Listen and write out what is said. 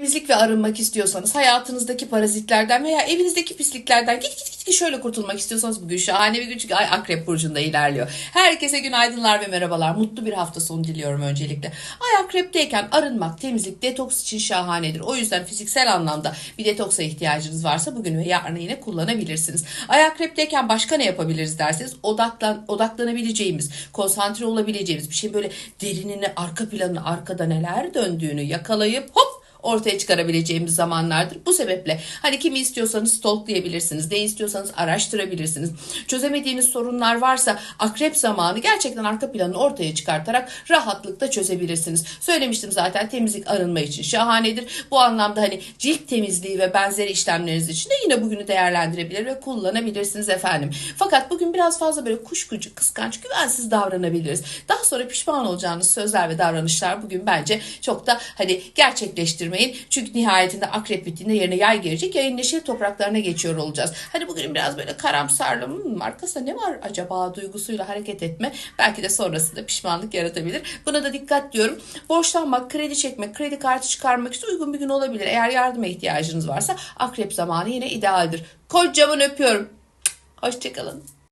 Temizlik ve arınmak istiyorsanız, hayatınızdaki parazitlerden veya evinizdeki pisliklerden git git git git şöyle kurtulmak istiyorsanız bugün şahane bir gün çünkü ay akrep burcunda ilerliyor. Herkese günaydınlar ve merhabalar. Mutlu bir hafta sonu diliyorum öncelikle. Ay akrepteyken arınmak, temizlik, detoks için şahanedir. O yüzden fiziksel anlamda bir detoksa ihtiyacınız varsa bugün ve yarın yine kullanabilirsiniz. Ay akrepteyken başka ne yapabiliriz derseniz odaklan, odaklanabileceğimiz, konsantre olabileceğimiz bir şey böyle derinini, arka planını, arkada neler döndüğünü yakalayıp hop ortaya çıkarabileceğimiz zamanlardır. Bu sebeple hani kimi istiyorsanız stalklayabilirsiniz, ne istiyorsanız araştırabilirsiniz. Çözemediğiniz sorunlar varsa akrep zamanı gerçekten arka planını ortaya çıkartarak rahatlıkla çözebilirsiniz. Söylemiştim zaten temizlik arınma için şahanedir. Bu anlamda hani cilt temizliği ve benzeri işlemleriniz için de yine bugünü değerlendirebilir ve kullanabilirsiniz efendim. Fakat bugün biraz fazla böyle kuşkucu, kıskanç, güvensiz davranabiliriz. Daha sonra pişman olacağınız sözler ve davranışlar bugün bence çok da hani gerçekleştirmeyin. Çünkü nihayetinde akrep bittiğinde yerine yay gelecek. Yayın neşeli topraklarına geçiyor olacağız. Hani bugün biraz böyle karamsarlığım hmm, arkasında ne var acaba duygusuyla hareket etme. Belki de sonrasında pişmanlık yaratabilir. Buna da dikkat diyorum. Borçlanmak, kredi çekmek, kredi kartı çıkarmak için uygun bir gün olabilir. Eğer yardıma ihtiyacınız varsa akrep zamanı yine idealdir. Kocaman öpüyorum. Hoşçakalın.